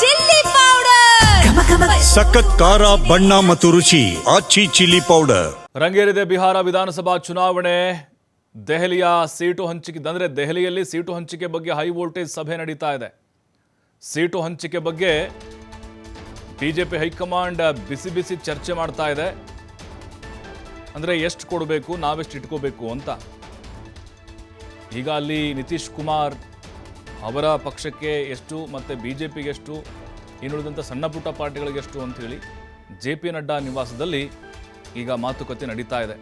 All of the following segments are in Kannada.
Chilli powder. ಸಖತ್ ಖಾರ ಬಣ್ಣ ಮತ್ತು ರುಚಿ ಆಚಿ ಚಿಲ್ಲಿ ಪೌಡರ್. ರಂಗೇರಿದೆ ಬಿಹಾರ ವಿಧಾನಸಭಾ ಚುನಾವಣೆ. ದೆಹಲಿಯ ಸೀಟು ಹಂಚಿಕೆ ಅಂದರೆ ದೆಹಲಿಯಲ್ಲಿ ಸೀಟು ಹಂಚಿಕೆ ಬಗ್ಗೆ ಹೈ ವೋಲ್ಟೇಜ್ ಸಭೆ ನಡೀತಾ ಇದೆ. ಸೀಟು ಹಂಚಿಕೆ ಬಗ್ಗೆ ಬಿಜೆಪಿ ಹೈಕಮಾಂಡ್ ಬಿಸಿ ಬಿಸಿ ಚರ್ಚೆ ಮಾಡ್ತಾ ಇದೆ. ಅಂದರೆ ಎಷ್ಟು ಕೊಡಬೇಕು ನಾವೆಷ್ಟು ಇಟ್ಕೋಬೇಕು ಅಂತ. ಈಗ ಅಲ್ಲಿ ನಿತೀಶ್ ಕುಮಾರ್ ಅವರ ಪಕ್ಷಕ್ಕೆ ಎಷ್ಟು ಮತ್ತು ಬಿ ಜೆ ಪಿಗೆ ಎಷ್ಟು ಇನ್ನುಳಿದಂಥ ಸಣ್ಣ ಪುಟ್ಟ ಪಾರ್ಟಿಗಳಿಗೆ ಎಷ್ಟು ಅಂತೇಳಿ ಜೆ ಪಿ ನಡ್ಡಾ ನಿವಾಸದಲ್ಲಿ ಈಗ ಮಾತುಕತೆ ನಡೀತಾ ಇದೆ.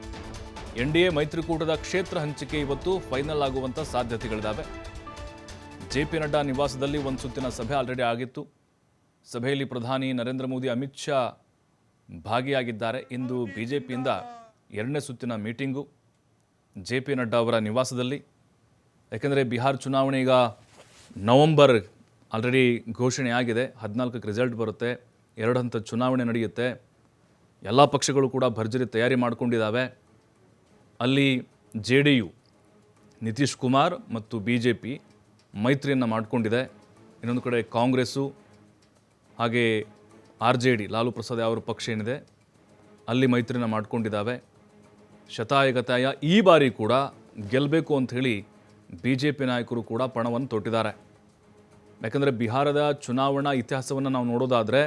ಎನ್ ಡಿ ಎ ಮೈತ್ರಿಕೂಟದ ಕ್ಷೇತ್ರ ಹಂಚಿಕೆ ಇವತ್ತು ಫೈನಲ್ ಆಗುವಂಥ ಸಾಧ್ಯತೆಗಳಿದ್ದಾವೆ ಜೆ ಪಿ ನಡ್ಡಾ ನಿವಾಸದಲ್ಲಿ ಒಂದು ಸುತ್ತಿನ ಸಭೆ ಆಲ್ರೆಡಿ ಆಗಿತ್ತು. ಸಭೆಯಲ್ಲಿ ಪ್ರಧಾನಿ ನರೇಂದ್ರ ಮೋದಿ, ಅಮಿತ್ ಶಾ ಭಾಗಿಯಾಗಿದ್ದಾರೆ. ಇಂದು ಬಿ ಜೆ ಪಿಯಿಂದ ಎರಡನೇ ಸುತ್ತಿನ ಮೀಟಿಂಗು ಜೆ ಪಿ ನಡ್ಡಾ ಅವರ ನಿವಾಸದಲ್ಲಿ. ಯಾಕೆಂದರೆ ಬಿಹಾರ್ ಚುನಾವಣೆ ಈಗ ನವಂಬರ್ ಆಲ್ರೆಡಿ ಘೋಷಣೆ ಆಗಿದೆ. ಹದಿನಾಲ್ಕಕ್ಕೆ ರಿಸಲ್ಟ್ ಬರುತ್ತೆ. ಎರಡು ಹಂತದ ಚುನಾವಣೆ ನಡೆಯುತ್ತೆ. ಎಲ್ಲ ಪಕ್ಷಗಳು ಕೂಡ ಭರ್ಜರಿ ತಯಾರಿ ಮಾಡಿಕೊಂಡಿದ್ದಾವೆ ಅಲ್ಲಿ J D U, Nitish Kumar ಮತ್ತು ಬಿ ಜೆ ಪಿ ಮೈತ್ರಿಯನ್ನು ಮಾಡಿಕೊಂಡಿದೆ. ಇನ್ನೊಂದು ಕಡೆ ಕಾಂಗ್ರೆಸ್ಸು, ಹಾಗೆ R J D, Lalu Prasad ಅವರ ಪಕ್ಷ ಏನಿದೆ, ಅಲ್ಲಿ ಮೈತ್ರಿನ ಮಾಡಿಕೊಂಡಿದ್ದಾವೆ ಶತಾಯಗತಾಯ ಈ ಬಾರಿ ಕೂಡ ಗೆಲ್ಲಬೇಕು ಅಂಥೇಳಿ ಬಿ ಜೆ ಪಿ ನಾಯಕರು ಕೂಡ ಪಣವನ್ನು ತೊಟ್ಟಿದ್ದಾರೆ. ಯಾಕಂದರೆ ಬಿಹಾರದ ಚುನಾವಣಾ ಇತಿಹಾಸವನ್ನು ನಾವು ನೋಡೋದಾದರೆ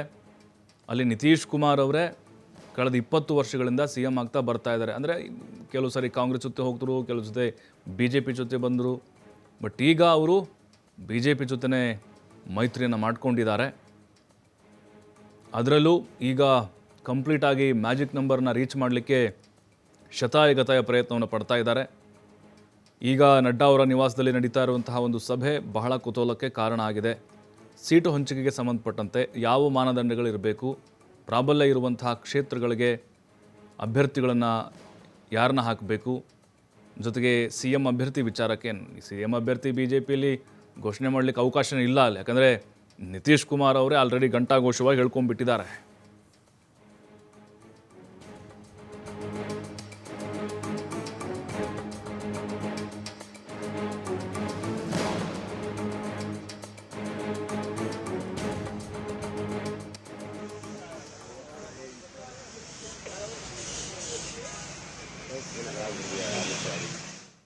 ಅಲ್ಲಿ ನಿತೀಶ್ ಕುಮಾರ್ ಅವರೇ ಕಳೆದ ಇಪ್ಪತ್ತು ವರ್ಷಗಳಿಂದ ಸಿ ಎಂ ಆಗ್ತಾ ಬರ್ತಾ ಇದ್ದಾರೆ. ಅಂದರೆ ಕೆಲವು ಸಾರಿ ಕಾಂಗ್ರೆಸ್ ಜೊತೆ ಹೋಗ್ತರು ಕೆಲವು ಜೊತೆ ಬಿ ಜೆ ಪಿ ಜೊತೆ ಬಂದರು. ಬಟ್ ಈಗ ಅವರು ಬಿ ಜೆ ಪಿ ಜೊತೆನೇ ಮೈತ್ರಿಯನ್ನು ಮಾಡ್ಕೊಂಡಿದ್ದಾರೆ. ಅದರಲ್ಲೂ ಈಗ ಕಂಪ್ಲೀಟಾಗಿ ಮ್ಯಾಜಿಕ್ ನಂಬರ್ನ ರೀಚ್ ಮಾಡಲಿಕ್ಕೆ ಶತಾಯಗತಾಯ ಪ್ರಯತ್ನವನ್ನು ಪಡ್ತಾ ಇದ್ದಾರೆ. ಈಗ ನಡ್ಡಾ ಅವರ ನಿವಾಸದಲ್ಲಿ ನಡೀತಾ ಇರುವಂತಹ ಒಂದು ಸಭೆ ಬಹಳ ಕುತೂಹಲಕ್ಕೆ ಕಾರಣ ಆಗಿದೆ. ಸೀಟು ಹಂಚಿಕೆಗೆ ಸಂಬಂಧಪಟ್ಟಂತೆ ಯಾವ ಮಾನದಂಡಗಳಿರಬೇಕು ಪ್ರಾಬಲ್ಯ ಇರುವಂತಹ ಕ್ಷೇತ್ರಗಳಿಗೆ ಅಭ್ಯರ್ಥಿಗಳನ್ನು ಯಾರನ್ನ ಹಾಕಬೇಕು, ಜೊತೆಗೆ ಸಿ ಎಂ ಅಭ್ಯರ್ಥಿ ವಿಚಾರಕ್ಕೆ ಸಿ ಎಂ ಅಭ್ಯರ್ಥಿ ಬಿ ಜೆ ಪಿಯಲ್ಲಿ ಘೋಷಣೆ ಮಾಡಲಿಕ್ಕೆ ಅವಕಾಶನೇ ಇಲ್ಲ ಅಲ್ಲಿ. ಯಾಕಂದರೆ ನಿತೀಶ್ ಕುಮಾರ್ ಅವರೇ ಆಲ್ರೆಡಿ ಘಂಟಾಘೋಷವಾಗಿ ಹೇಳ್ಕೊಂಡ್ಬಿಟ್ಟಿದ್ದಾರೆ. Hallelujah.